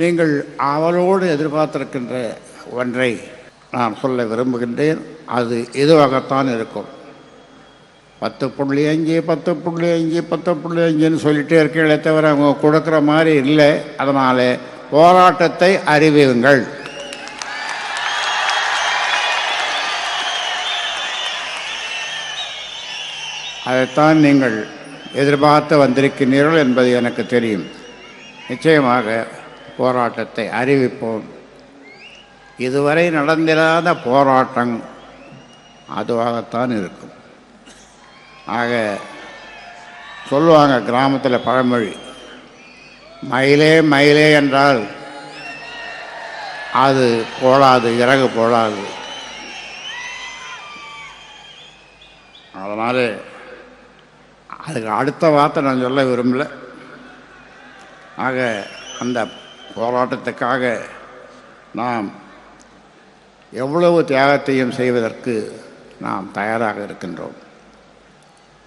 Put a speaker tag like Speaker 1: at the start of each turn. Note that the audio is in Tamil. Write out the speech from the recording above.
Speaker 1: நீங்கள் அவளோடு எதிர்பார்த்திருக்கின்ற ஒன்றை நான் சொல்ல விரும்புகின்றேன். அது இதுவாகத்தான் இருக்கும். பத்து புள்ளி அஞ்சு பத்து புள்ளி அஞ்சு பத்து புள்ளி அஞ்சுன்னு சொல்லிட்டே இருக்கீங்களே தவிர அவங்க கொடுக்குற மாதிரி இல்லை. அதனால் போராட்டத்தை அறிவியுங்கள். அதைத்தான் நீங்கள் எதிர்பார்த்து வந்திருக்கிறீர்கள் என்பது எனக்கு தெரியும். நிச்சயமாக போராட்டத்தை அறிவிப்போம். இதுவரை நடந்திராத போராட்டம் அதுவாகத்தான் இருக்கும். ஆக சொல்லுவாங்க கிராமத்தில் பழமொழி மயிலே மயிலே என்றால் அது போடாது இறகு போடாது அதனால் அதுக்கு அடுத்த வார்த்தை நான் சொல்ல விரும்பல. ஆக அந்த போராட்டத்துக்காக நாம் எவ்வளவு தியாகத்தையும் செய்வதற்கு நாம் தயாராக இருக்கின்றோம்.